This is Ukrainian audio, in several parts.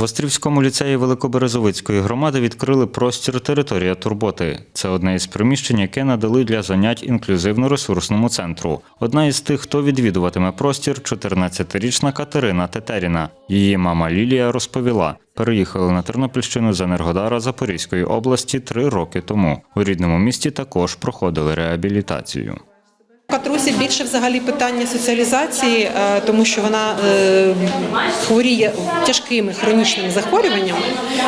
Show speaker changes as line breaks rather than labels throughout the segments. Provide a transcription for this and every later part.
В Острівському ліцеї Великоберезовицької громади відкрили простір територія турботи. Це одне із приміщень, яке надали для занять інклюзивно-ресурсному центру. Одна із тих, хто відвідуватиме простір, 14-річна Катерина Тетеріна. Її мама Лілія розповіла. Переїхали на Тернопільщину з Енергодара Запорізької області три роки тому. У рідному місті також проходили реабілітацію.
Катрусі більше взагалі питання соціалізації, е, тому що вона е, хворіє тяжкими хронічними захворюваннями,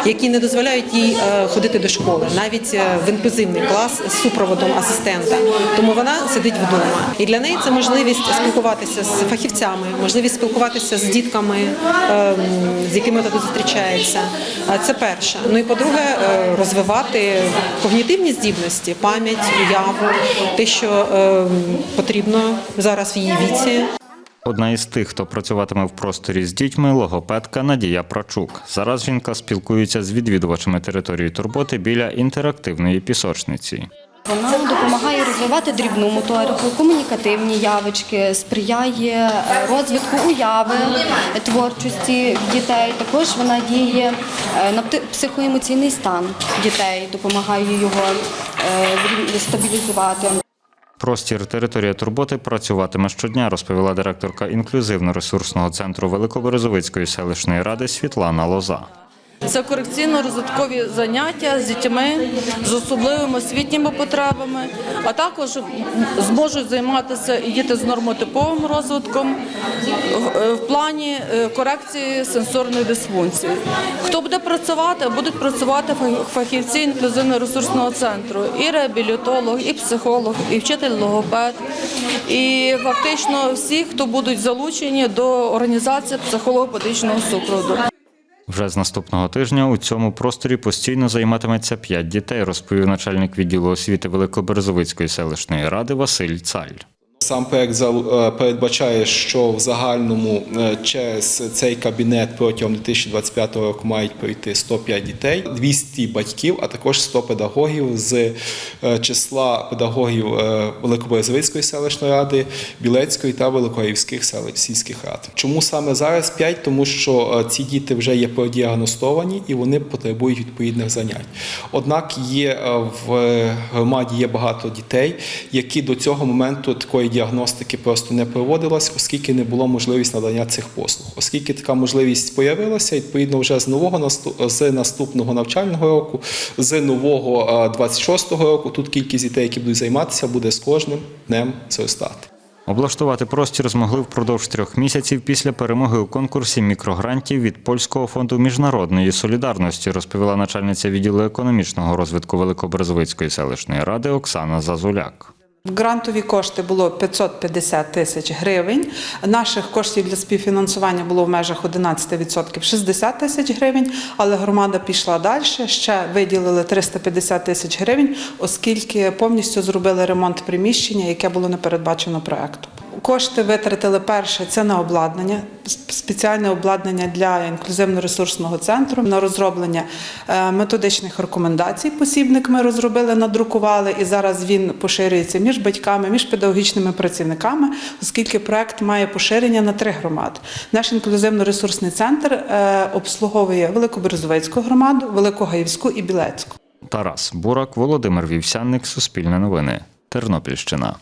які не дозволяють їй е, ходити до школи, навіть в інклюзивний клас з супроводом асистента. Тому вона сидить вдома. І для неї це можливість спілкуватися з фахівцями, можливість спілкуватися з дітками, з якими вона тут зустрічається. Це перше. Ну і по-друге, розвивати когнітивні здібності, пам'ять, уяву, те, що потрібно зараз в її віці.
Одна із тих, хто працюватиме в просторі з дітьми, логопедка Надія Прачук. Зараз жінка спілкується з відвідувачами території турботи біля інтерактивної пісочниці.
Вона допомагає розвивати дрібну моторику, комунікативні явички, сприяє е, розвитку уяви, е, творчості дітей. Також вона діє е, на психоемоційний стан дітей, допомагає його стабілізувати.
Простір територія турботи працюватиме щодня, розповіла директорка інклюзивно-ресурсного центру Великоберезовицької селищної ради Світлана Лоза.
Це корекційно-розвиткові заняття з дітьми з особливими освітніми потребами, а також зможуть займатися і діти з нормотиповим розвитком в- е, плані е, корекції сенсорної дисфункції. Хто буде працювати, будуть працювати фах- фахівці інклюзивно-ресурсного центру, і реабілітолог, і психолог, і вчитель логопед, і фактично всі, хто будуть залучені до організації психолого-педагогічного супроводу.
Вже з наступного тижня у цьому просторі постійно займатиметься п'ять дітей, розповів начальник відділу освіти Великоберезовицької селищної ради Василь Цаль.
Сам проект е, передбачає, що в загальному е, через цей кабінет протягом 2025 року мають пройти 105 дітей, 200 батьків, а також 100 педагогів з е, числа педагогів Великоберезовицької селищної ради, Білецької та Великоївських сільських рад. Чому саме зараз 5? Тому що ці діти вже є продіагностовані і вони потребують відповідних занять. Однак є в громаді є багато дітей, які до цього моменту такої діагностики просто не проводилось, оскільки не було можливість надання цих послуг. Оскільки така можливість з'явилася, відповідно, вже з нового з наступного навчального року, з нового е, 26-го року, тут кількість дітей, які будуть займатися, буде з кожним днем зростати.
Облаштувати простір змогли впродовж трьох місяців після перемоги у конкурсі мікрогрантів від Польського фонду міжнародної солідарності, розповіла начальниця відділу економічного розвитку Великоберезовицької селищної ради Оксана Зазуляк.
Грантові кошти було 550 тисяч гривень. Наших коштів для співфінансування було в межах 11% 60 тисяч гривень, але громада пішла далі. Ще виділили 350 тисяч гривень, оскільки повністю зробили ремонт приміщення, яке було не передбачено проектом. Кошти витратили перше це на обладнання, спеціальне обладнання для інклюзивно-ресурсного центру, на розроблення е, методичних рекомендацій. Посібник ми розробили, надрукували, і зараз він поширюється між батьками, між педагогічними працівниками, оскільки проект має поширення на три громади. Наш інклюзивно-ресурсний центр е, обслуговує Великоберезовецьку громаду, Великогаївську і Білецьку.
Тарас Бурак, Володимир Вівсянник, Суспільне новини, Тернопільщина.